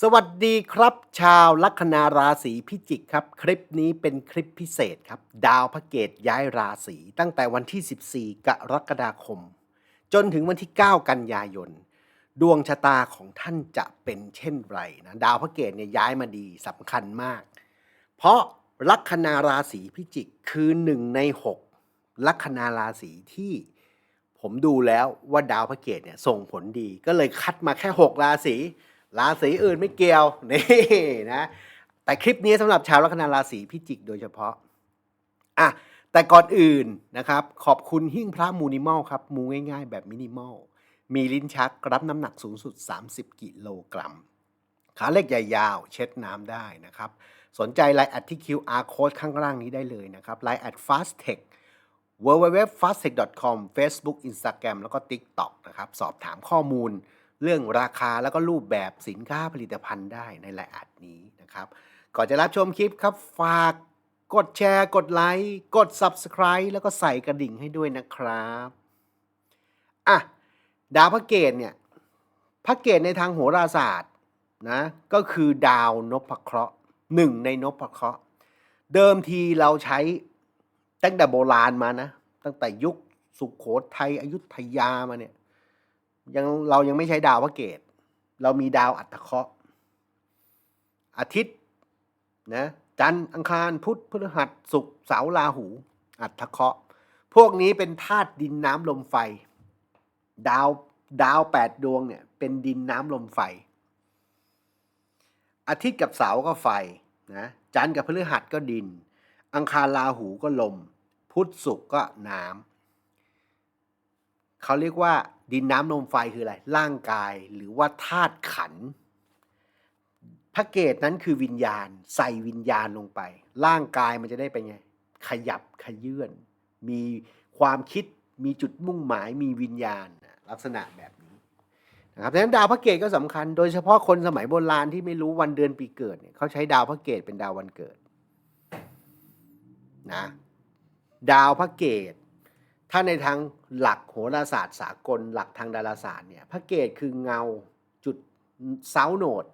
สวัสดีครับ ชาวลัคนาราศีพิจิกครับ คลิปนี้เป็นคลิปพิเศษครับ ดาวพระเกตย้ายราศีตั้งแต่วันที่ 14 กรกฎาคม จนถึงวันที่ 9 กันยายน ดวงชะตาของท่านจะเป็นเช่นไรนะดาวพระเกตเนี่ยย้ายมาดีสำคัญมาก เพราะลัคนาราศีพิจิกคือหนึ่งใน 6 ลัคนาราศีที่ผมดูแล้วว่าดาวพระเกตเนี่ยส่งผลดีก็เลยคัดมาแค่ 6 ราศี ราศีอื่นไม่เกี่ยวนี่นะแต่คลิปนี้สำหรับชาวลัคนาราศีพิจิกโดยเฉพาะอะแต่ก่อนอื่นนะครับ ขอบคุณหิ้งพระมูนิมอลครับ มูง่าย ๆ แบบมินิมอลมีลิ้นชักรับน้ำหนักสูงสุด 30 กิโลกรัม ขาเล็กใหญ่ยาวเช็ดน้ำได้นะครับ สนใจไลน์แอดที่ QR code ข้างล่างนี้ได้เลยนะครับไลน์แอด fasttech www.fasttech.com Facebook Instagram แล้วก็ TikTok นะครับ สอบถามข้อมูล เรื่องราคาแล้วก็รูปแบบสินค้าผลิตภัณฑ์ได้ในไลน์แอดนี้นะครับ ก่อนจะรับชมคลิปครับฝากกดแชร์ กดไลค์ กด Subscribe แล้วก็ใส่กระดิ่งให้ด้วยนะครับอะดาวพระเกตเนี่ยพระเกตในทางโหราศาสตร์นะก็คือดาวนพเคราะห์หนึ่งในนพเคราะห์เดิมทีเราใช้ตั้งแต่โบราณมานะ ตั้งแต่ยุคสุขโขทัยอยุธยามาเนี่ย ยังเรายังไม่ใช้ดาวพระเกต เรามีดาวอัตเคราะห์อาทิตย์นะจันทร์อังคารพุธพฤหัสศุกร์เสาร์ราหู อัตเคราะห์พวกนี้เป็นธาตุดินน้ำลมไฟ ดาวดาวแปดดวงเนี่ย เป็นดินน้ำลมไฟ อาทิตย์กับเสาร์ก็ไฟนะจันทร์กับพฤหัสก็ดิน อังคารราหูก็ลม พุธศุกร์ก็น้ำเขาเรียกว่า ดินน้ำลมไฟคืออะไร ร่างกายหรือว่าธาตุขัน พระเกตนั้นคือวิญญาณ ใส่วิญญาณลงไป ร่างกายมันจะได้เป็นไง ขยับขยื่น มีความคิด มีจุดมุ่งหมาย มีวิญญาณ ลักษณะแบบนี้นะครับดังนั้นดาวพระเกตก็สำคัญ โดยเฉพาะคนสมัยโบราณที่ไม่รู้วันเดือนปีเกิดเนี่ยเขาใช้ดาวพระเกตเป็นดาววันเกิดนะ ดาวพระเกต ถ้าในทางหลักโหราศาสตร์สากล หลักทางดาราศาสตร์เนี่ยพระเกตคือเงาจุดเซาโนด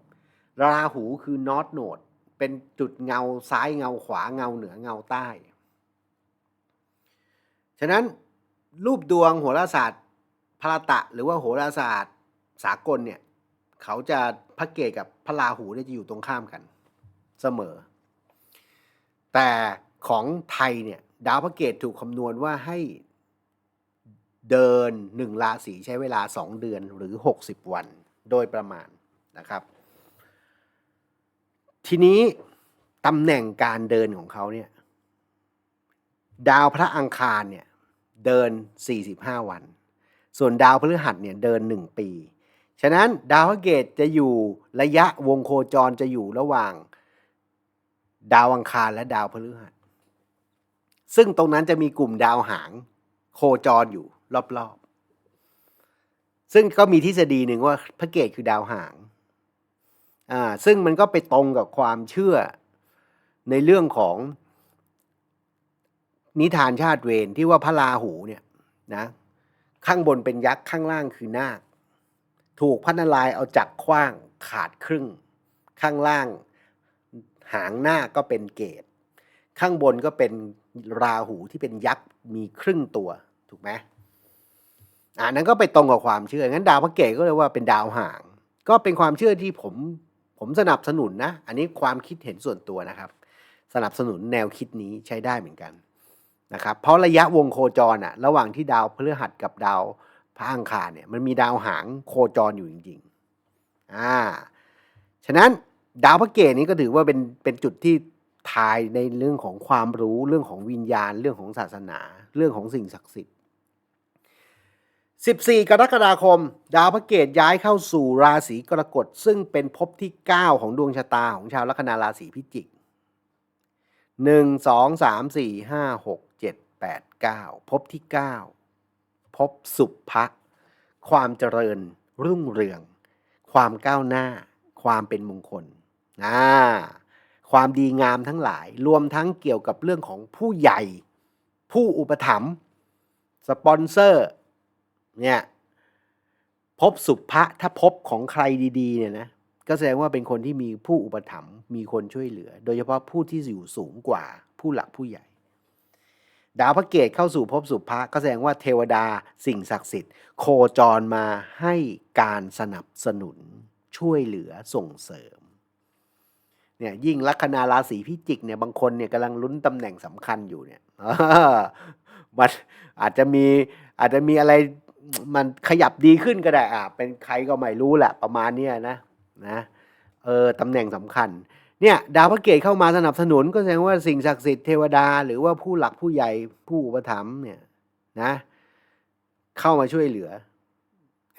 ราหูคือนอตโนดเป็นจุดเงาซ้ายเงาขวาเงาเหนือเงาใต้ ฉะนั้นรูปดวงโหราศาสตร์พระตะ หรือว่าโหราศาสตร์สากลเนี่ยเขาจะพระเกตกับพระราหูเนี่ยจะอยู่ตรงข้ามกันเสมอ แต่ของไทยเนี่ยดาวพระเกตถูกคำนวณว่าให้ เดินหนึ่งราศีใช้เวลา 2 เดือนหรือ 60 วันโดยประมาณนะครับ ทีนี้ตำแหน่งการเดินของเขาเนี่ยดาวพระอังคารเนี่ยเดิน 45 วัน ส่วนดาวพฤหัสเนี่ยเดิน 1 ปี ฉะนั้นดาวพระเกตจะอยู่ระยะวงโคจรจะอยู่ระหว่าง ดาวอังคารและดาวพฤหัส ซึ่งตรงนั้นจะมีกลุ่มดาวหางโคจรอยู่ รอบๆ ซึ่งก็มีทฤษฎีหนึ่งว่าพระเกตคือดาวหาง อ่า ซึ่งมันก็ไปตรงกับความเชื่อในเรื่องของนิทานชาติเวรที่ว่าพระราหูเนี่ยนะข้างบนเป็นยักษ์ข้างล่างคือนาค ถูกพระนารายณ์เอาจักรขว้างขาดครึ่ง ข้างล่างหางหน้าก็เป็นเกต ข้างบนก็เป็นราหูที่เป็นยักษ์มีครึ่งตัวถูกไหม อ่านั้นก็ไปตรงกับความเชื่อ งั้นดาวพระเกตก็เลยว่าเป็นดาวห่าง ก็เป็นความเชื่อที่ผมผมสนับสนุนนะ อันนี้ความคิดเห็นส่วนตัวนะครับ สนับสนุนแนวคิดนี้ใช้ได้เหมือนกันนะครับ เพราะระยะวงโคจรอะระหว่างที่ดาวพฤหัสกับดาวพระอังคารเนี่ยมันมีดาวหางโคจรอยู่จริงๆ อ่า ฉะนั้นดาวพระเกตนี้ก็ถือว่าเป็นเป็นจุดที่ทายในเรื่องของความรู้เรื่องของวิญญาณ เรื่องของศาสนา เรื่องของสิ่งศักดิ์สิทธิ์ 14 กรกฎาคม ดาวพระเกตย้ายเข้าสู่ราศีกรกฎซึ่งเป็นภพที่ 9 ของดวงชะตาของชาวลัคนาราศีพิจิก 1 2 3 4 5 6 7 8 9ภพที่ 9ภพสุภะความเจริญ รุ่งเรือง ความก้าวหน้า ความเป็นมงคลนะความดีงามทั้งหลาย รวมทั้งเกี่ยวกับเรื่องของผู้ใหญ่ ผู้อุปถัมภ์สปอนเซอร์ เนี่ยพบสุภะถ้าพบของใครดี ๆ เนี่ยนะก็แสดงว่าเป็นคนที่มีผู้อุปถัมภ์มีคนช่วยเหลือ โดยเฉพาะผู้ที่อยู่สูงกว่าผู้หลักผู้ใหญ่ ดาวพระเกตเข้าสู่ภพสุภะก็แสดงว่าเทวดาสิ่งศักดิ์สิทธิ์ โคจรมาให้การสนับสนุนช่วยเหลือส่งเสริมเนี่ยยิ่งลัคนาราศีพิจิกเนี่ยบางคนเนี่ยกำลังลุ้นตำแหน่งสำคัญอยู่เนี่ยมันอาจจะมีอาจจะมีอะไร มันขยับดีขึ้นก็ได้อะเป็นใครก็ไม่รู้แหละประมาณเนี้ยนะนะเออตำแหน่งสำคัญเนี่ยดาวพระเกตเข้ามาสนับสนุนก็แสดงว่าสิ่งศักดิ์สิทธิ์เทวดา หรือว่าผู้หลักผู้ใหญ่ผู้อุปถัมภ์เนี่ยนะเข้ามาช่วยเหลือ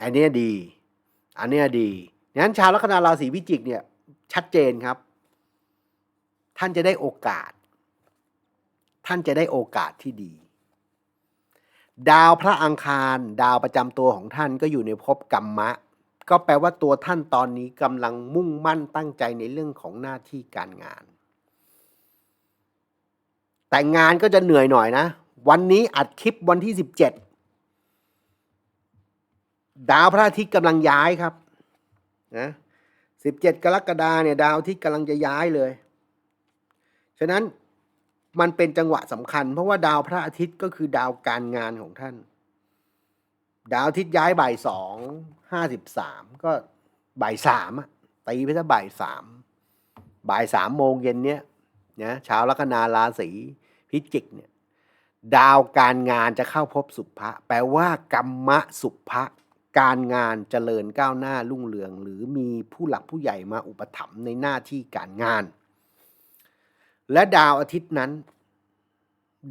อันนี้ดี อันนี้ดีงั้นชาวลัคนาราศีพิจิกเนี่ยชัดเจนครับ ท่านจะได้โอกาส ท่านจะได้โอกาสที่ดี ดาวพระอังคาร ดาวประจำตัวของท่านก็อยู่ในภพกรรมะ ก็แปลว่าตัวท่านตอนนี้กำลังมุ่งมั่นตั้งใจในเรื่องของหน้าที่การงาน แต่งานก็จะเหนื่อยหน่อยนะ วันนี้อัดคลิปวันที่17ดาวพระอาทิตย์กำลังย้ายครับนะ17กรกฎาเนี่ยดาวอาทิตย์กำลังจะย้ายเลย ฉะนั้น มันเป็นจังหวะสำคัญ เพราะว่าดาวพระอาทิตย์ก็คือดาวการงานของท่าน ดาวอาทิตย์ย้ายบ่ายสองห้าสิบสามก็บ่ายสามตีไปซะบ่ายสามบ่ายสามโมงเย็นเนี้ยนะชาวลัคนาราศีพิจิกเนี่ยดาวการงานจะเข้าพบสุภะแปลว่ากรรมะสุภะการงานเจริญก้าวหน้ารุ่งเรือง หรือมีผู้หลักผู้ใหญ่มาอุปถัมภ์ในหน้าที่การงาน และดาวอาทิตย์นั้น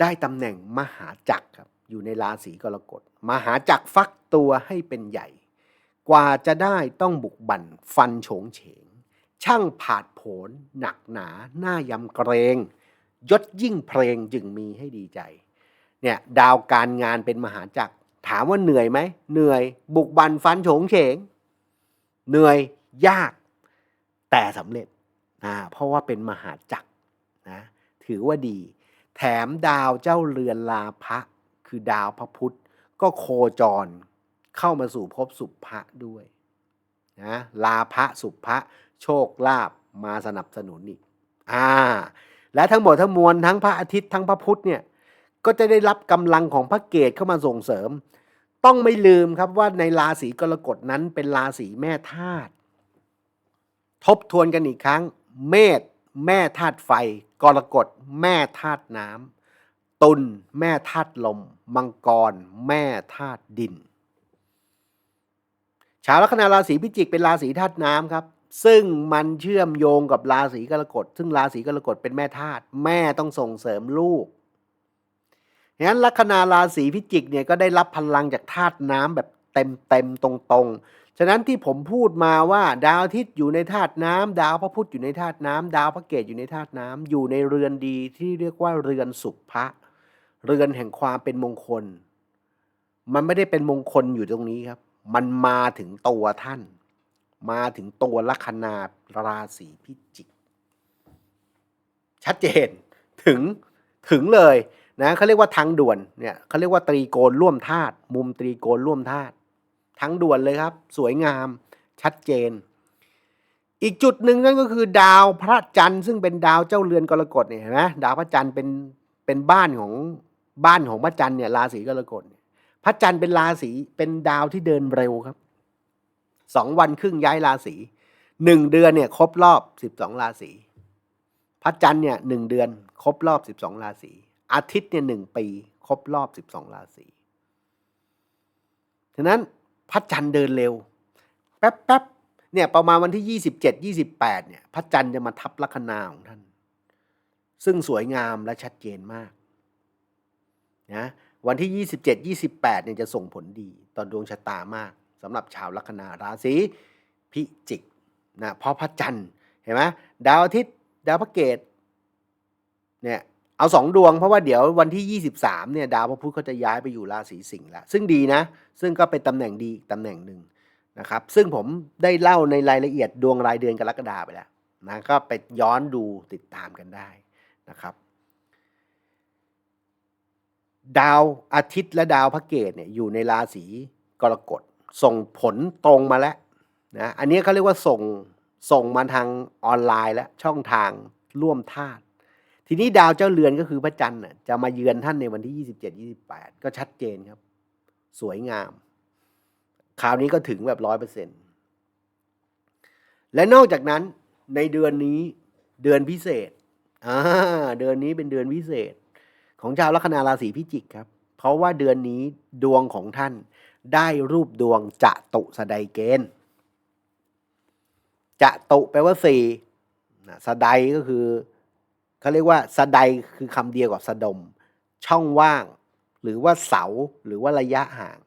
ได้ตำแหน่งมหาจักรครับ อยู่ในราศีกรกฎ มหาจักรฟักตัวให้เป็นใหญ่ กว่าจะได้ต้องบุกบั่นฟันโฉงเฉง ช่างผาดโผนหนักหนา หน้ายำเกรง ยศยิ่งเพลงจึงมีให้ดีใจ เนี่ยดาวการงานเป็นมหาจักร ถามว่าเหนื่อยไหม เหนื่อย บุกบั่นฟันโฉงเฉง เหนื่อยยาก แต่สำเร็จอ่าเพราะว่าเป็นมหาจักร ถือว่าดี แถมดาวเจ้าเรือนลาภะคือดาวพระพุธ ก็โคจรเข้ามาสู่ภพสุภะด้วยนะลาภะสุภะโชคลาภมาสนับสนุนอีกอ่า และทั้งหมดทั้งมวลทั้งพระอาทิตย์ทั้งพระพุธเนี่ยก็จะได้รับกำลังของพระเกตเข้ามาส่งเสริม ต้องไม่ลืมครับว่าในราศีกรกฎนั้นเป็นราศีแม่ธาตุทบทวนกันอีกครั้ง เมษ แม่ธาตุไฟ กรกฎแม่ธาตุน้ำตุลแม่ธาตุลม มังกร แม่ธาตุดิน ชาวลัคนาราศีพิจิกเป็นราศีธาตุน้ำครับ ซึ่งมันเชื่อมโยงกับราศีกรกฎซึ่งราศีกรกฎเป็นแม่ธาตุแม่ต้องส่งเสริมลูกงั้นลัคนาราศีพิจิกเนี่ยก็ได้รับพลังจากธาตุน้ำแบบเต็มเต็มตรงๆ ฉะนั้นที่ผมพูดมาว่า ดาวอาทิตย์อยู่ในธาตุน้ำดาวพระพุธอยู่ในธาตุน้ำดาวพระเกตอยู่ในธาตุน้ำอยู่ในเรือนดีที่เรียกว่าเรือนสุภะเรือนแห่งความเป็นมงคล มันไม่ได้เป็นมงคลอยู่ตรงนี้ครับ มันมาถึงตัวท่าน มาถึงตัวลัคนาราศีพิจิก ชัดเจนถึงถึงเลยนะเขาเรียกว่าทางด่วนเนี่ยเขาเรียกว่าตรีโกณร่วมธาตุมุมตรีโกณร่วมธาตุ ทางด่วนเลยครับ สวยงามชัดเจน อีกจุดหนึ่งนั่นก็คือ ดาวพระจันทร์ซึ่งเป็นดาวเจ้าเรือนกรกฎเนี่ยเห็นไหมดาวพระจันทร์เป็นเป็นบ้านของบ้านของพระจันทร์เนี่ยราศีกรกฎพระจันทร์เป็นราศีเป็นดาวที่เดินเร็วครับสองวันครึ่งย้ายราศีหนึ่งเดือนเนี่ยครบรอบสิบสองราศีพระจันทร์เนี่ยหนึ่งเดือนครบรอบสิบสองราศีอาทิตย์เนี่ยหนึ่งปี ครบรอบสิบสองราศีฉะนั้น พระจันทร์เดินเร็ว แป๊บแป๊บเนี่ยประมาณวันที่ยี่สิบเจ็ดยี่สิบแปดเนี่ยพระจันทร์จะมาทับลัคนาของท่าน ซึ่งสวยงามและชัดเจนมากนะวันที่ยี่สิบเจ็ดยี่สิบแปดเนี่ยจะส่งผลดีต่อดวงชะตามากสำหรับชาวลัคนาราศีพิจิกนะเพราะพระจันทร์เห็นไหมดาวอาทิตย์ดาวพระเกตเนี่ย เอาสองดวงเพราะว่าเดี๋ยววันที่ 23เนี่ยดาวพระพุธเขาจะย้ายไปอยู่ราศีสิงห์แล้วซึ่งดีนะ ซึ่งก็เป็นตำแหน่งดีตำแหน่งหนึ่งนะครับซึ่งผมได้เล่าในรายละเอียดดวงรายเดือนกรกฎาไปแล้วนะก็ไปย้อนดูติดตามกันได้นะครับ ดาวอาทิตย์และดาวพระเกตเนี่ยอยู่ในราศีกรกฎส่งผลตรงมาแล้วนะอันนี้เขาเรียกว่าส่งส่งมาทางออนไลน์และช่องทางร่วมธาตุ ทีนี้ดาวเจ้าเรือนก็คือพระจันทร์จะมาเยือนท่านในวันที่ 27 28 ก็ชัดเจนครับ สวยงาม คราวนี้ก็ถึงแบบร้อยเปอร์เซ็นต์และนอกจากนั้นในเดือนนี้เดือนพิเศษอ่าเดือนนี้เป็นเดือนพิเศษ ของชาวลัคนาราศีพิจิกครับ เพราะว่าเดือนนี้ดวงของท่านได้รูปดวงจะตุสดายเกณฑ์จะตุแปลว่าสี่สดายก็คือ เขาเรียกว่าสดายคือคำเดียวกับสะดม ช่องว่าง หรือว่าเสาหรือว่าระยะห่าง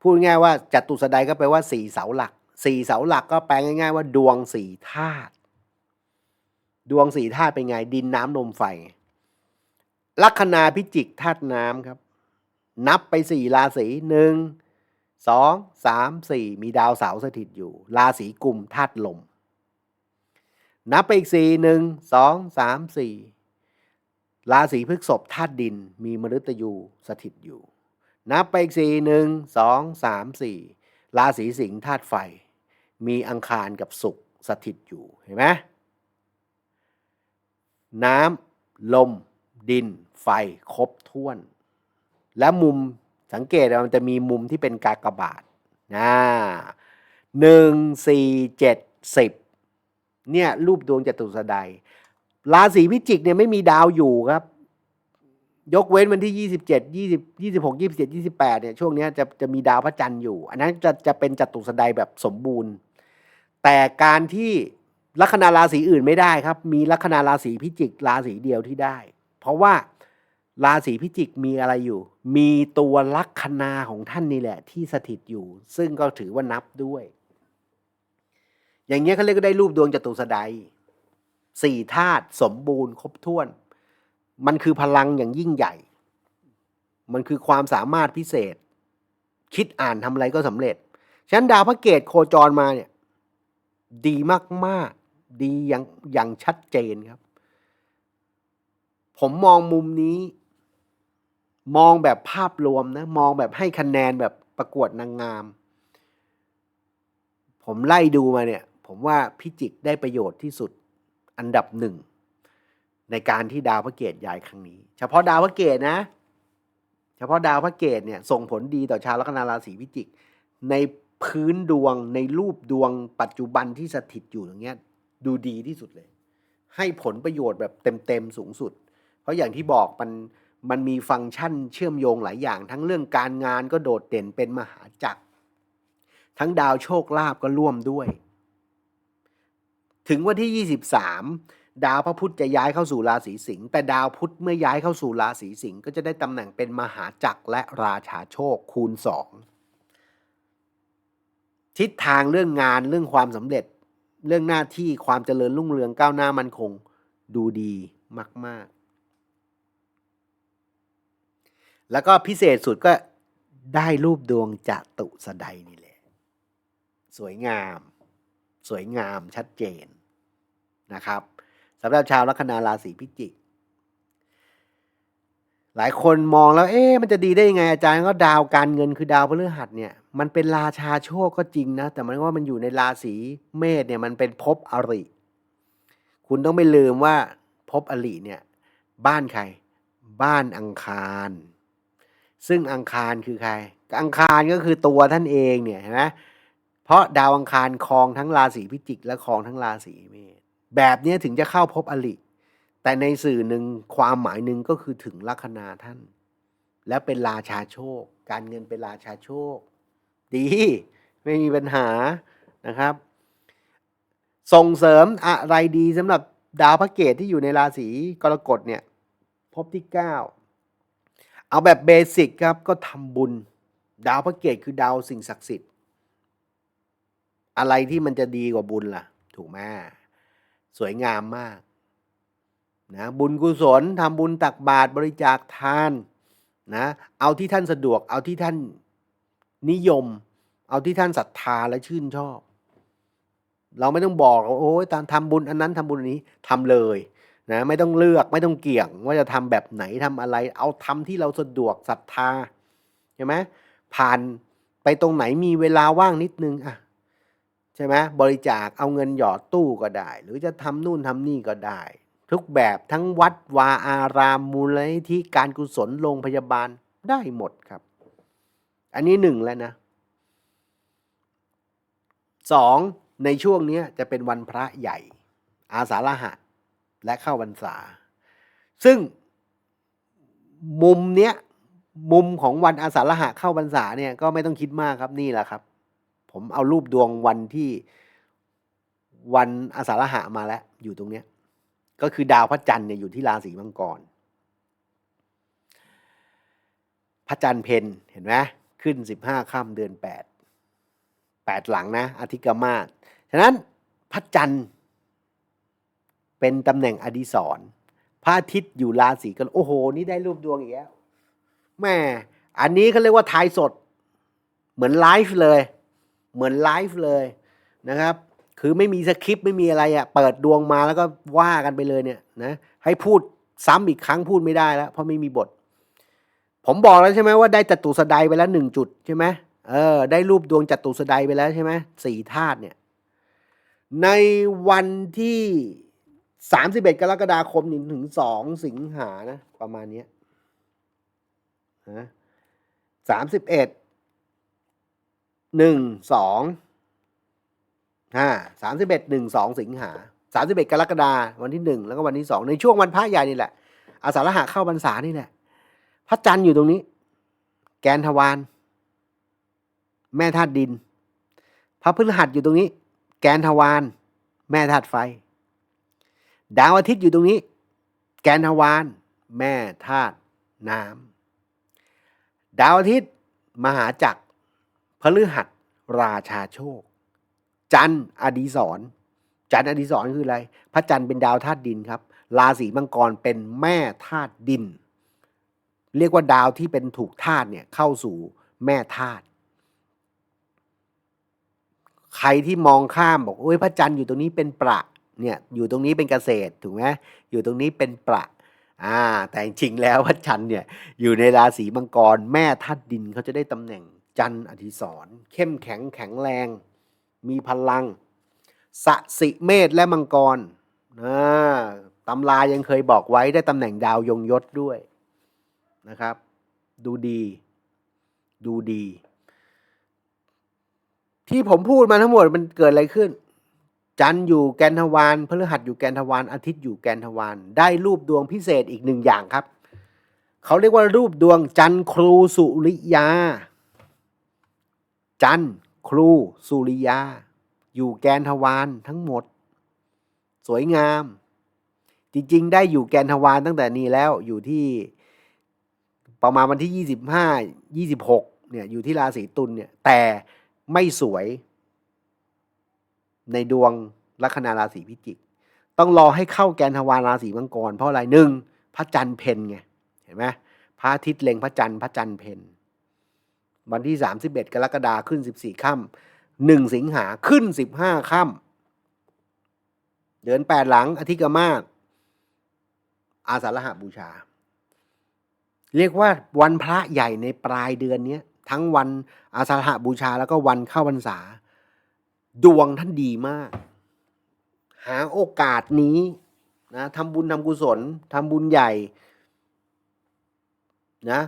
พูดง่ายว่าจัตุสดายก็แปลว่าสี่เสาหลักสี่เสาหลักก็แปลง่าย ๆ ว่าดวงสี่ธาตุดวงสี่ธาตุเป็นไงดินน้ำลมไฟ ลัคนาพิจิกธาตุน้ำครับ นับไปสี่ราศีหนึ่งสองสามสี่มีดาวเสาสถิตอยู่ ราศีกุมธาตุลม นับไปอีกสี่หนึ่งสองสามสี่ราศีพฤษภธาตุดินมีมฤตยูสถิตอยู่ นับไปอีกสี่หนึ่งสองสามสี่ราศีสิงห์ธาตุไฟ มีอังคารกับศุกร์สถิตอยู่เห็นไหมน้ำลม ดิน ไฟครบถ้วน และมุมสังเกตว่ามันจะมีมุมที่เป็นกากบาทนะหนึ่งสี่เจ็ดสิบ เนี่ยรูปดวงจตุสดายราศีพิจิกเนี่ยไม่มีดาวอยู่ครับ ยกเว้นวันที่ยี่สิบเจ็ดยี่สิบยี่สิบหกยี่สิบเจ็ดยี่สิบแปดเนี่ยช่วงนี้จะจะมีดาวพระจันทร์อยู่ อันนั้นจะจะเป็นจตุสดายแบบสมบูรณ์ แต่การที่ลัคนาราศีอื่นไม่ได้ครับ มีลัคนาราศีพิจิกราศีเดียวที่ได้ เพราะว่าราศีพิจิกมีอะไรอยู่ มีตัวลัคนาของท่านนี่แหละ ที่สถิตอยู่ ซึ่งก็ถือว่านับด้วย อย่างเงี้ยเขาเรียกได้รูปดวงจตุสดายสี่ธาตุสมบูรณ์ครบถ้วน มันคือพลังอย่างยิ่งใหญ่ มันคือความสามารถพิเศษ คิดอ่านทำอะไรก็สำเร็จฉะนั้นดาวพระเกตโคจรมาเนี่ย ดีมากๆ ดีอย่างอย่างชัดเจนครับ ผมมองมุมนี้ มองแบบภาพรวมนะ มองแบบให้คะแนนแบบประกวดนางงาม ผมไล่ดูมาเนี่ย ผมว่าพิจิกได้ประโยชน์ที่สุดอันดับหนึ่ง ในการที่ดาวพระเกตย้ายครั้งนี้ เฉพาะดาวพระเกตนะ เฉพาะดาวพระเกตเนี่ยส่งผลดีต่อชาวลัคนาราศีพิจิก ในพื้นดวงในรูปดวงปัจจุบันที่สถิตอยู่อย่างเงี้ยดูดีที่สุดเลย ให้ผลประโยชน์แบบเต็มๆสูงสุด เพราะอย่างที่บอกมันมันมีฟังก์ชันเชื่อมโยงหลายอย่าง ทั้งเรื่องการงานก็โดดเด่นเป็นมหาจักร ทั้งดาวโชคลาภก็ร่วมด้วย ถึงวันที่ 23 ดาวพระพุธจะย้ายเข้าสู่ราศีสิงห์แต่ดาวพุธเมื่อย้ายเข้าสู่ราศีสิงห์ก็จะได้ตำแหน่งเป็นมหาจักรและราชาโชคคูณสองทิศทางเรื่องงานเรื่องความสำเร็จ เรื่องหน้าที่ความเจริญรุ่งเรืองก้าวหน้ามันคงดูดีมาก ๆ แล้วก็พิเศษสุดก็ได้รูปดวงจตุสดายนี่แหละ สวยงาม สวยงามชัดเจนนะครับสำหรับชาวลัคนาราศีพิจิก หลายคนมองแล้วเอ๊ะมันจะดีได้ยังไงอาจารย์ก็ดาวการเงินคือดาวพฤหัสเนี่ยมันเป็นราชาโชคก็จริงนะ แต่มันว่ามันอยู่ในราศีเมษเนี่ยมันเป็นภพอริ คุณต้องไม่ลืมว่าภพอริเนี่ยบ้านใคร บ้านอังคาร ซึ่งอังคารคือใคร อังคารก็คือตัวท่านเองเนี่ยเห็นไหม เพราะดาวอังคารครองทั้งราศีพิจิก และครองทั้งราศีเมษแบบนี้ถึงจะเข้าภพอริแต่ในสื่อหนึ่งความหมายหนึ่งก็คือถึงลัคนาท่าน และเป็นราชาโชค การเงินเป็นราชาโชค ดี ไม่มีปัญหานะครับ ส่งเสริมอะไรดีสำหรับดาวพระเกตที่อยู่ในราศีกรกฎเนี่ยพบที่ 9 เอาแบบเบสิกครับก็ทำบุญ ดาวพระเกตคือดาวสิ่งศักดิ์สิทธิ์ อะไรที่มันจะดีกว่าบุญล่ะ ถูกไหมสวยงามมากนะบุญกุศลทำบุญตักบาตรบริจาคทานนะเอาที่ท่านสะดวก เอาที่ท่านนิยม เอาที่ท่านศรัทธาและชื่นชอบ เราไม่ต้องบอกว่าโอ้ยตามทำบุญอันนั้นทำบุญนนี้ทำเลยนะไม่ต้องเลือกไม่ต้องเกี่ยง ว่าจะทำแบบไหนทำอะไร เอาทำที่เราสะดวกศรัทธาใช่ไหมผ่านไปตรงไหนมีเวลาว่างนิดนึงอะ ใช่ไหมบริจาคเอาเงินหยอดตู้ก็ได้ หรือจะทำนู่นทำนี่ก็ได้ ทุกแบบทั้งวัดวาอารามมูลนิธิการกุศลโรงพยาบาลได้หมดครับ อันนี้หนึ่งแล้วนะสองในช่วงนี้จะเป็นวันพระใหญ่ อาสาฬหะ และเข้าพรรษา ซึ่งมุมเนี้ยมุมของวันอาสาฬหะเข้าพรรษาเนี่ยก็ไม่ต้องคิดมากครับนี่แหละครับ ผมเอารูปดวงวันที่วันอาสาฬหะมาแล้ว อยู่ตรงเนี้ย ก็คือดาวพระจันทร์เนี่ยอยู่ที่ราศีมังกร พระจันทร์เพนเห็นไหมขึ้นสิบห้าค่ำเดือนแปดแปดหลังนะอาทิกามาศฉะนั้นพระจันทร์เป็นตำแหน่งอดีศรพระอาทิตย์อยู่ราศีกันโอ้โห นี่ได้รูปดวงอีกแล้วแม่อันนี้เขาเรียกว่าทายสด เหมือนไลฟ์เลย เหมือนไลฟ์เลยนะครับ คือไม่มีสคริปต์ไม่มีอะไรอะ่ะเปิดดวงมาแล้วก็ว่ากันไปเลยเนี่ยนะให้พูดซ้ำอีกครั้งพูดไม่ได้แล้ว เพราะไม่มีบท ผมบอกแล้วใช่ไหมว่าได้จัตุสดายไปแล้วหนึ่งจุดใช่ไหมเออได้รูปดวงจัตุสดายไปแล้วใช่ไหมสี่ธาตุเนี่ยในวันที่สามสิบเอ็ดกรกฎาคมถึงสองสิงหานะ ประมาณนี้นะสามสิบเอ็ด หนึ่งสองห้าสามสิบเอ็ดหนึ่งสองสิงหาสามสิบเอ็ดกรกฎาวันที่หนึ่งแล้วก็วันที่สองในช่วงวันพระใหญ่นี่แหละ อาสาฬหะเข้าพรรษานี่แหละพระจันทร์อยู่ตรงนี้ แกนทวารแม่ธาตุดิน พระพฤหัสอยู่ตรงนี้ แกนทวารแม่ธาตุไฟ ดาวอาทิตย์อยู่ตรงนี้ แกนทวารแม่ธาตุน้ำดาวอาทิตย์ มหาจักร พฤหัสราชาโชค จันทร์อดีศรจันทร์อดีศรคืออะไร พระจันทร์เป็นดาวธาตุดินครับ ราศีมังกรเป็นแม่ธาตุดิน เรียกว่าดาวที่เป็นถูกธาตุเนี่ยเข้าสู่แม่ธาตุใครที่มองข้ามบอกโอ้ยพระจันทร์อยู่ตรงนี้เป็นประเนี่ยอยู่ตรงนี้เป็นเกษตรถูกไหมอยู่ตรงนี้เป็นประอ่าแต่จริงแล้วพระจันทร์เนี่ยอยู่ในราศีมังกรแม่ธาตุดินเขาจะได้ตำแหน่ง จันอธิศรเข้มแข็งแข็งแรง มีพลัง สสิเมษและมังกรอ่าตำรายังเคยบอกไว้ได้ตำแหน่งดาวยงยศด้วยนะครับ ดูดี ดูดี ที่ผมพูดมาทั้งหมดมันเกิดอะไรขึ้น จันอยู่แกนทวารพฤหัสอยู่แกนทวารอาทิตย์อยู่แกนทวารได้รูปดวงพิเศษอีกหนึ่งอย่างครับ เขาเรียกว่ารูปดวงจันครูสุริยา จันทร์ครู สุริยา อยู่แกนทวารทั้งหมด สวยงาม จริงๆ ได้อยู่แกนทวารตั้งแต่นี้แล้วอยู่ที่ประมาณวันที่ยี่สิบห้ายี่สิบหกเนี่ยอยู่ที่ราศีตุลเนี่ยแต่ไม่สวยในดวงลัคนาราศีพิจิก ต้องรอให้เข้าแกนทวารราศีมังกรเพราะอะไรหนึ่งพระจันทร์เพนไงเห็นไหมพระอาทิตย์เล็งพระจันทร์พระจันทร์เพน วันที่สามสิบเอ็ดกรกฎาคมขึ้นสิบสี่ค่ำหนึ่งสิงหาขึ้นสิบห้าค่ำเดือนแปดหลังอธิกมาศอาสาฬหบูชา เรียกว่าวันพระใหญ่ในปลายเดือนนี้ทั้งวันอาสาฬหบูชาแล้วก็วันเข้าพรรษา ดวงท่านดีมาก หาโอกาสนี้นะทำบุญทำกุศลทำบุญใหญ่นะ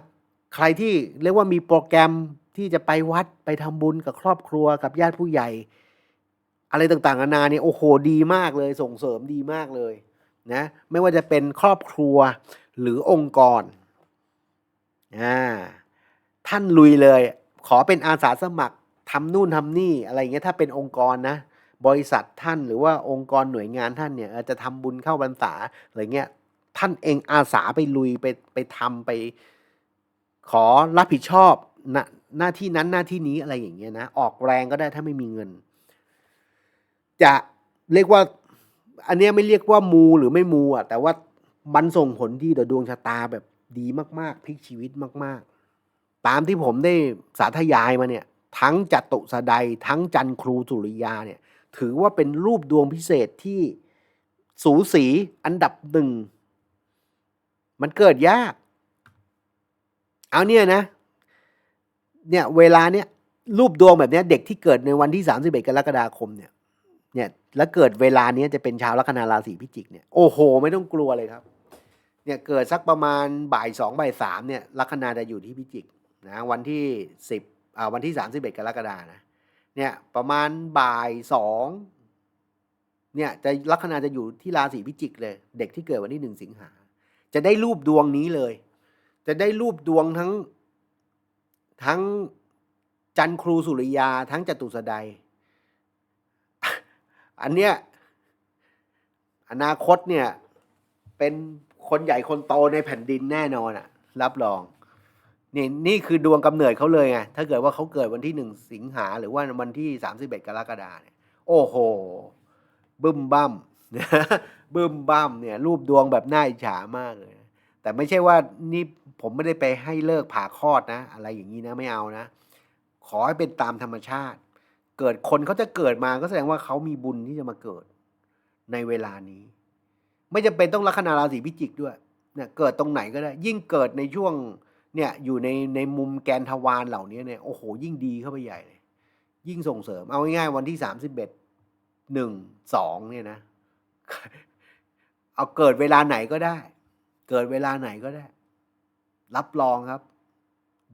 ใครที่เรียกว่ามีโปรแกรมที่จะไปวัดไปทำบุญกับครอบครัวกับญาติผู้ใหญ่ อะไรต่างๆนานาเนี่ยโอ้โหดีมากเลยส่งเสริมดีมากเลยนะไม่ว่าจะเป็นครอบครัวหรือองค์กรอ่าท่านลุยเลย ขอเป็นอาสาสมัครทำนู่นทำนี่อะไรเงี้ยถ้าเป็นองค์กรนะบริษัทท่านหรือว่าองค์กรหน่วยงานท่านเนี่ยออจะทำบุญเข้าพรรษาอะไรเงี้ยท่านเองอาสาไปลุยไปไปทำไป ขอรับผิดชอบหน้าหน้าที่นั้นหน้าที่นี้อะไรอย่างเงี้ยนะออกแรงก็ได้ถ้าไม่มีเงิน จะเรียกว่า อันเนี้ยไม่เรียกว่ามูหรือไม่มูอะแต่ว่ามันส่งผลดีต่อดวงชะตาแบบดีมาก ๆพลิกชีวิตมาก ๆ ตามที่ผมได้สาธยายมาเนี่ย ทั้งจัตุสดายทั้งจันครูสุริยาเนี่ย ถือว่าเป็นรูปดวงพิเศษที่สูสีอันดับหนึ่ง มันเกิดยาก เอาเนี่ยนะ เนี่ยเวลาเนี้ยรูปดวงแบบเนี้ยเด็กที่เกิดในวันที่ 31 กรกฎาคมเนี่ย เนี่ยแล้วเกิดเวลาเนี้ยจะเป็นชาวลัคนาราศีพิจิกเนี่ยโอ้โห ไม่ต้องกลัวเลยครับ เนี่ยเกิดสักประมาณบ่ายสองบ่ายสามเนี่ยลัคนาจะอยู่ที่พิจิกนะวันที่สิบอ่าวันที่สามสิบเอ็ดกรกฎานะเนี่ยประมาณบ่ายสองเนี่ยจะลัคนาจะอยู่ที่ราศีพิจิกเลย เด็กที่เกิดวันที่หนึ่งสิงหาจะได้รูปดวงนี้เลย จะได้รูปดวงทั้ง ทั้งจันครูสุริยา ทั้งจตุสดายอันเนี้ยอนาคตเนี่ย เป็นคนใหญ่คนโตในแผ่นดินแน่นอนอะรับรองนี่นี่คือดวงกำเนิดเขาเลยไงถ้าเกิดว่าเขาเกิดวันที่หนึ่งสิงหาหรือว่าวันที่สามสิบเอ็ดกรกฎาเนี่ย โอ้โห บึ้มบั้มบึ้มบั้มเนี่ย รูปดวงแบบน่าอิจฉามากเลย แต่ไม่ใช่ว่านี่ผมไม่ได้ไปให้เลิกผ่าคลอดนะ อะไรอย่างนี้นะไม่เอานะ ขอให้เป็นตามธรรมชาติ เกิดคนเขาจะเกิดมาก็แสดงว่าเขามีบุญที่จะมาเกิดในเวลานี้ ไม่จำเป็นต้องลัคนาราศีพิจิกด้วยเนี่ยเกิดตรงไหนก็ได้ ยิ่งเกิดในช่วงเนี่ยอยู่ในในมุมแกนทวารเหล่านี้เนี่ยโอ้โห ยิ่งดีเข้าไปใหญ่เลยยิ่งส่งเสริม เอาง่ายๆวันที่สามสิบเอ็ดหนึ่งสองเนี่ยนะ เอาเกิดเวลาไหนก็ได้ เกิดเวลาไหนก็ได้ รับรองครับ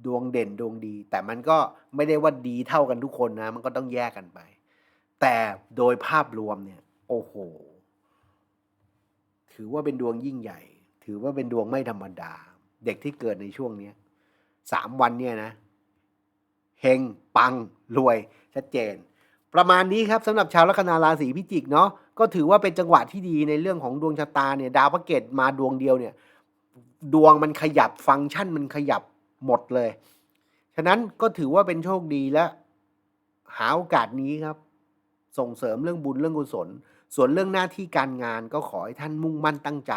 ดวงเด่นดวงดี แต่มันก็ไม่ได้ว่าดีเท่ากันทุกคนนะ มันก็ต้องแยกกันไป แต่โดยภาพรวมเนี่ย โอ้โห ถือว่าเป็นดวงยิ่งใหญ่ ถือว่าเป็นดวงไม่ธรรมดา เด็กที่เกิดในช่วงนี้สามวันเนี่ยนะเฮงปังรวยชัดเจน ประมาณนี้ครับสำหรับชาวลัคนาราศีพิจิกเนาะก็ถือว่าเป็นจังหวะที่ดีในเรื่องของดวงชะตาเนี่ยดาวพระเกตมาดวงเดียวเนี่ยดวงมันขยับฟังก์ชันมันขยับหมดเลย ฉะนั้นก็ถือว่าเป็นโชคดีและ หาโอกาสนี้ครับ ส่งเสริมเรื่องบุญเรื่องกุศล ส่วนเรื่องหน้าที่การงานก็ขอให้ท่านมุ่งมั่นตั้งใจ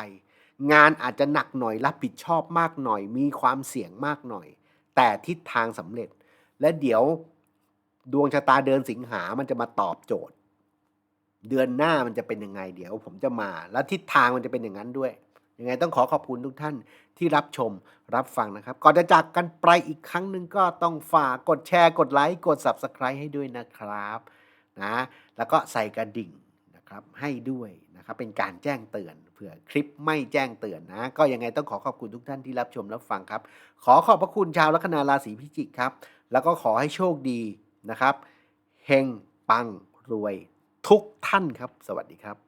งานอาจจะหนักหน่อยรับผิดชอบมากหน่อย มีความเสี่ยงมากหน่อย แต่ทิศทางสำเร็จ และเดี๋ยวดวงชะตาเดือนสิงหามันจะมาตอบโจทย์ เดือนหน้ามันจะเป็นยังไงเดี๋ยวผมจะมา แล้วทิศทางมันจะเป็นอย่างนั้นด้วย ยังไงต้องขอขอบคุณทุกท่านที่รับชมรับฟังนะครับ ก่อนจะจากกันไปอีกครั้งหนึ่งก็ต้องฝากกดแชร์ กดไลค์ กด Subscribe ให้ด้วยนะครับนะแล้วก็ใส่กระดิ่งนะครับให้ด้วยนะครับเป็นการแจ้งเตือนเผื่อคลิปไม่แจ้งเตือนนะ ก็ยังไงต้องขอขอบคุณทุกท่านที่รับชมรับฟังครับ ขอขอบพระคุณชาวลัคนาราศีพิจิกครับ แล้วก็ขอให้โชคดีนะครับเฮงปังรวย ทุกท่านครับ สวัสดีครับ